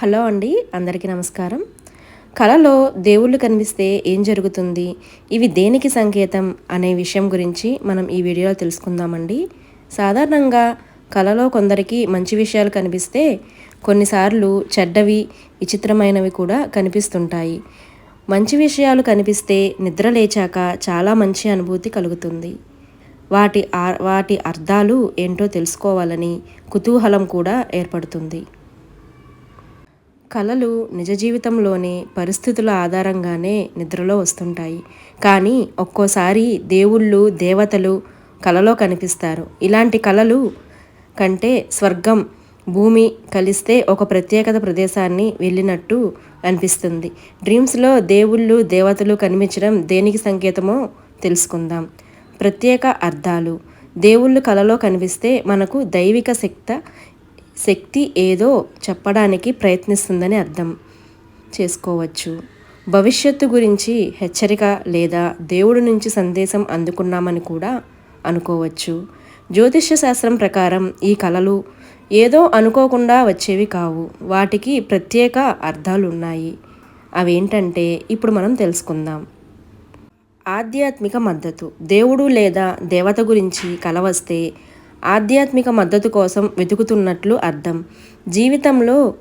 Hello అండి అందరికీ నమస్కారం. కళలో దేవుళ్ళు కనిపిస్తే ఏం జరుగుతుంది ఇవి దేనికి సంకేతం అనే విషయం గురించి మనం ఈ వీడియోలో తెలుసుకుందామండి. సాధారణంగా కళలో కొందరికి మంచి విషయాలు కనిపిస్తే కొన్నిసార్లు చెడ్డవి విచిత్రమైనవి కూడా కనిపిస్తుంటాయి. మంచి విషయాలు కనిపిస్తే నిద్ర లేచాక చాలా మంచి అనుభూతి కలుగుతుంది. వాటి వాటి అర్థాలు ఏంటో తెలుసుకోవాలని కుతూహలం కూడా ఏర్పడుతుంది. కళలు నిజ జీవితంలోని పరిస్థితుల ఆధారంగానే నిద్రలో వస్తుంటాయి. కానీ ఒక్కోసారి దేవుళ్ళు దేవతలు కలలో కనిపిస్తారు. ఇలాంటి కళలు కంటే స్వర్గం భూమి కలిస్తే ఒక ప్రత్యేకత ప్రదేశాన్ని వెళ్ళినట్టు అనిపిస్తుంది. డ్రీమ్స్లో దేవుళ్ళు దేవతలు కనిపించడం దేనికి సంకేతమో తెలుసుకుందాం. ప్రత్యేక అర్థాలు. దేవుళ్ళు కలలో కనిపిస్తే మనకు దైవిక శక్త శక్తి ఏదో చెప్పడానికి ప్రయత్నిస్తుందని అర్థం చేసుకోవచ్చు. భవిష్యత్తు గురించి హెచ్చరిక లేదా దేవుడి నుంచి సందేశం అందుకున్నామని కూడా అనుకోవచ్చు. జ్యోతిష్య శాస్త్రం ప్రకారం ఈ కళలు ఏదో అనుకోకుండా వచ్చేవి కావు. వాటికి ప్రత్యేక అర్థాలు ఉన్నాయి అవేంటంటే ఇప్పుడు మనం తెలుసుకుందాం. ఆధ్యాత్మిక మద్దతు. దేవుడు లేదా దేవత గురించి కల వస్తే ఆధ్యాత్మిక మద్దతు కోసం వెతుకుతున్నట్లు అర్థం. జీవితంలో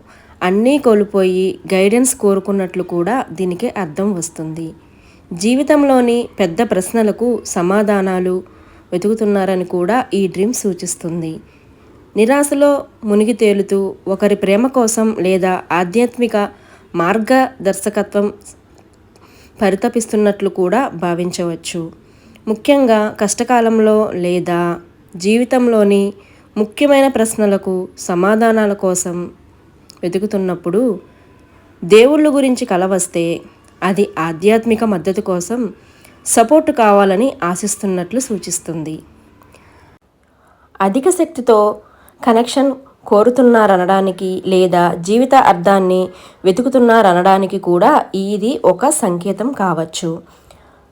అన్నీ కోల్పోయి గైడెన్స్ కోరుకున్నట్లు కూడా దీనికి అర్థం వస్తుంది. జీవితంలోని పెద్ద ప్రశ్నలకు సమాధానాలు వెతుకుతున్నారని కూడా ఈ డ్రీమ్ సూచిస్తుంది. నిరాశలో మునిగి తేలుతూ ఒకరి ప్రేమ కోసం లేదా ఆధ్యాత్మిక మార్గదర్శకత్వం పరితపిస్తున్నట్లు కూడా భావించవచ్చు. ముఖ్యంగా కష్టకాలంలో లేదా జీవితంలోని ముఖ్యమైన ప్రశ్నలకు సమాధానాల కోసం వెతుకుతున్నప్పుడు దేవుళ్ళ గురించి కలవస్తే అది ఆధ్యాత్మిక మద్దతు కోసం సపోర్ట్ కావాలని ఆశిస్తున్నట్లు సూచిస్తుంది. అధిక శక్తితో కనెక్షన్ కోరుతున్నారనడానికి లేదా జీవిత అర్థాన్ని వెతుకుతున్నారనడానికి కూడా ఇది ఒక సంకేతం కావచ్చు.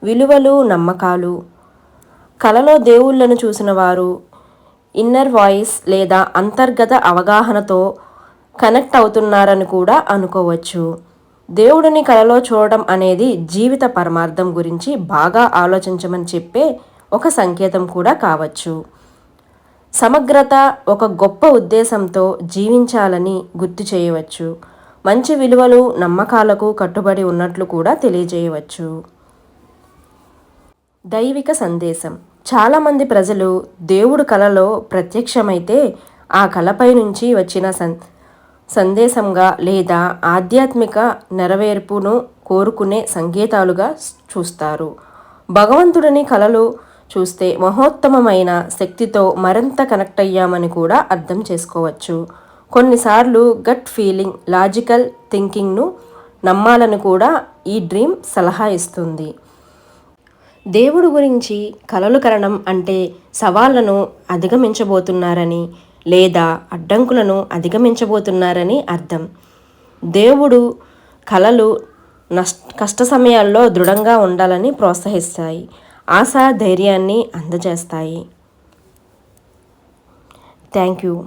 విలువలు నమ్మకాలు కలలో దేవుళ్ళను చూసిన వారు ఇన్నర్ వాయిస్ లేదా అంతర్గత అవగాహనతో కనెక్ట్ అవుతున్నారని కూడా అనుకోవచ్చు. దేవుడిని కలలో చూడడం అనేది జీవిత పరమార్థం గురించి బాగా ఆలోచించమని చెప్పే ఒక సంకేతం కూడా కావచ్చు. సమగ్రత ఒక గొప్ప ఉద్దేశంతో జీవించాలని గుర్తు చేయవచ్చు. మంచి విలువలు నమ్మకాలకు కట్టుబడి ఉన్నట్లు కూడా తెలియజేయవచ్చు. దైవిక సందేశం. చాలామంది ప్రజలు దేవుడు కళలో ప్రత్యక్షమైతే ఆ కళపై నుంచి వచ్చిన సన్ సందేశంగా లేదా ఆధ్యాత్మిక నెరవేర్పును కోరుకునే సంకేతాలుగా చూస్తారు. భగవంతుడిని కళలు చూస్తే మహోత్తమమైన శక్తితో మరింత కనెక్ట్ అయ్యామని కూడా అర్థం చేసుకోవచ్చు. కొన్నిసార్లు గట్ ఫీలింగ్ లాజికల్ థింకింగ్ను నమ్మాలని కూడా ఈ డ్రీమ్ సలహా ఇస్తుంది. దేవుడు గురించి కలలు కరణం అంటే సవాళ్ళను అధిగమించబోతున్నారని లేదా అడ్డంకులను అధిగమించబోతున్నారని అర్థం. దేవుడు కళలు నష్ట కష్ట సమయాల్లో దృఢంగా ఉండాలని ప్రోత్సహిస్తాయి. ఆశా ధైర్యాన్ని అందజేస్తాయి. Thank you.